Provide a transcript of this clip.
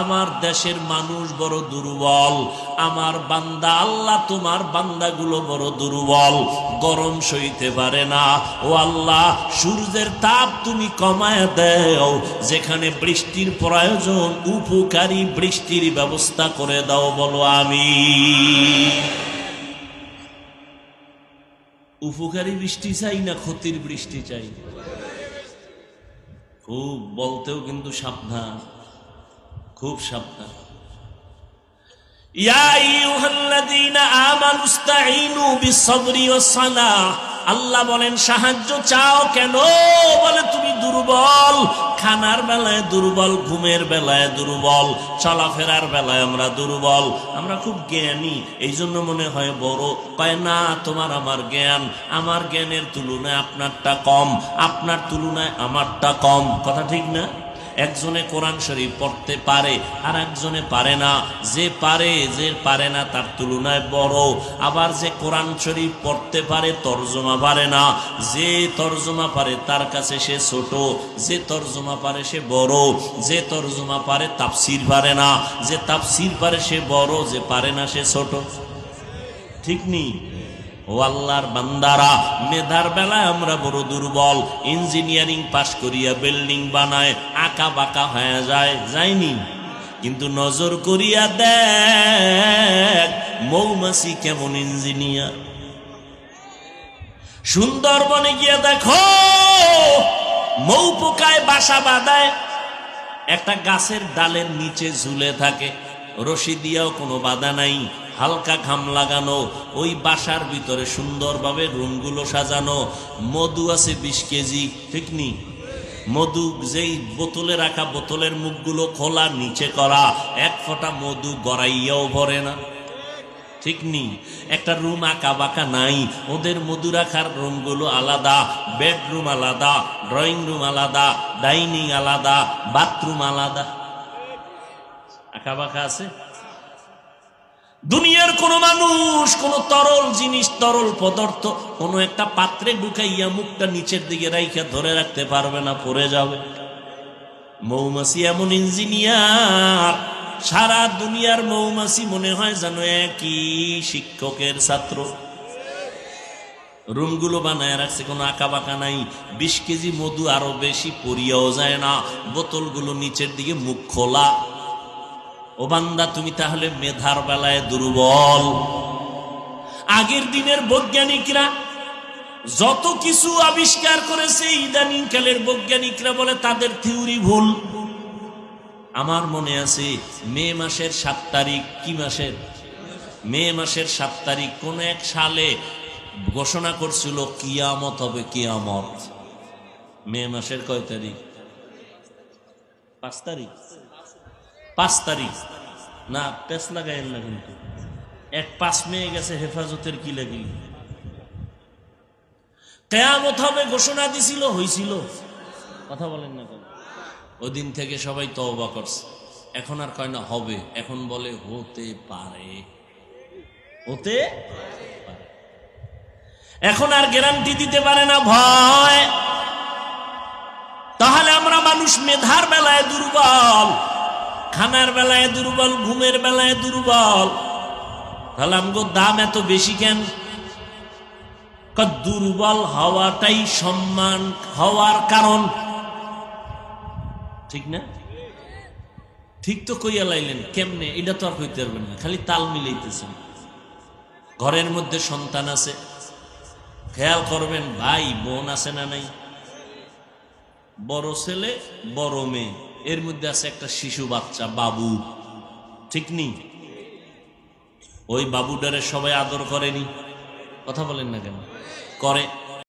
আমার দেশের মানুষ বড় দুর্বল, আমার বান্দা আল্লাহ, তোমার বান্দাগুলো বড় দুর্বল, গরম সইতে পারে না। ও আল্লাহ, সূর্যের তাপ তুমি কমায় দেও, যেখানে বৃষ্টির প্রয়োজন, উপকারী বৃষ্টির ব্যবস্থা করে দাও, বলো আমি উপকারী বৃষ্টি চাই না ক্ষতির বৃষ্টি চাই? খুব বলতেও কিন্তু সাবধান খুব সাবধান। ইয়া আইয়ুহাল্লাযীনা আমানুস্তাঈনু বিস-সাবরি ওয়াস-সালাহ আল্লাহ বলেন, সাহায্য চাও কেন? বলে, তুমি দুর্বল। খানার বেলায় দুর্বল, ঘুমের বেলায় দুর্বল, চলাফেরার বেলায় আমরা দুর্বল। আমরা খুব জ্ঞানী এই জন্য মনে হয় বড়। কয়, না, তোমার আমার জ্ঞান। আমার জ্ঞানের তুলনায় আপনারটা কম। আপনার তুলনায় আমারটা কম। কথা ঠিক না? একজনে কোরআন শরীফ পড়তে পারে আর একজনে পারে না। যে পারে যে পারে না তার তুলনায় বড়। আবার যে কোরআন শরীফ পড়তে পারে, তর্জমা পারে না। যে তর্জমা পারে, তার কাছে সে ছোট। যে তর্জমা পারে, সে বড়। যে তর্জমা পারে, তাফসির পারে না। যে তাফসির পারে, সে বড়। যে পারে না, সে ছোট। ঠিক নেই? ও বান্দারা, মেধার বেলায় আমরা বড় দুর্বল। ইঞ্জিনিয়ারিং পাশ করিয়া বিল্ডিং বানায় আঁকা বাঁকা হয়ে যায়, যায়নি? কিন্তু নজর করিয়া দেখ, মৌমাছি কেমন ইঞ্জিনিয়ার। সুন্দরবনে গিয়া দেখো মৌ পোকায় বাসা বাঁধায়। একটা গাছের ডালের নিচে ঝুলে থাকে, রশি দিয়েও কোনো বাধা নাই। হালকা ঘাম লাগানো, ওই বাসার ভিতরে সুন্দরভাবে রুমগুলো সাজানো। মধু আছে বিশ কেজি, ঠিক নি? মধু যেই বোতলে রাখা, বোতলের মুখগুলো খোলা, নিচে করা, এক ফোঁটা মধু গড়াইয়াও ভরে না। ঠিক নি? একটা রুম আঁকা বাঁকা নাই, ওদের মধু রাখার রুমগুলো আলাদা, বেডরুম আলাদা, ড্রয়িং রুম আলাদা, ডাইনিং আলাদা, বাথরুম আলাদা। আঁকা বাঁকা আছে? দুনিয়ার কোন মানুষ, কোন তরল জিনিস, তরল পদার্থ কোন একটা পাত্রে ঢুকাইয়া মুখটা নিচের দিকে রাইখা ধরে রাখতে পারবে না, পড়ে যাবে। মৌমাছি এমন ইঞ্জিনিয়ার, সারা দুনিয়ার মৌমাছি মনে হয় যেন একই শিক্ষকের ছাত্র। রুমগুলো বানায় রাখছে, কোনো আঁকা বাঁকা নাই। বিশ কেজি মধু আরও বেশি পরিয়াও যায় না। বোতলগুলো নিচের দিকে মুখ খোলা। ও বান্দা, তুমি তাহলে মেধার বেলায় দুর্বল। আগের দিনের বৈজ্ঞানিকরা যত কিছু আবিষ্কার করেছে, ইদানিং কালের বৈজ্ঞানিকরা বলে তাদের থিওরি ভুল। আমার মনে আছে, মে মাসের সাত তারিখ, কি মাসের? মে মাসের সাত তারিখ, কোন এক সালে ঘোষণা করছিল, কিয়ামত হবে কিয়ামত। মে মাসের কয় তারিখ? পাঁচ তারিখ। পাঁচ তারিখ। না পেস লাগাইন না কিন্তু। এক পাঁচ মেয়ে গেছে হেফাজতের কি লাগিল কেয়ামত হবে ঘোষণা দিছিল, হইছিল। কথা বলেন না কেন? ওদিন থেকে সবাই তওবা করছে। এখন আর কয় না, হবে। এখন বলে, হতে পারে। হতে এখন আর গ্যারান্টি দিতে পারে না ভয়। তাহলে আমরা মানুষ মেধার বেলায় দুর্বল। খানার বেলায় দুর্বল, ঘুমের বেলায় দুর্বল। তাহলে আমগো দাম এত বেশি কেন? দুর্বল হওয়াটাই সম্মান, হওয়ার কারণ। ঠিক না? ঠিক তো কইয়া লাইলেন, কেমনে? এটা তো আর কইতে পারবেন না, খালি তাল মিলাইতেছেন। ঘরের মধ্যে সন্তান আছে। খেয়াল করবেন, ভাই, বোন আছে না নাই? বড় ছেলে, বড় মেয়ে। এর মধ্যে আছে একটা শিশু বাচ্চা, বাবু। ঠিক নি ওই বাবুটারে সবাই আদর করেনি? কথা বলেন না কেন? করে।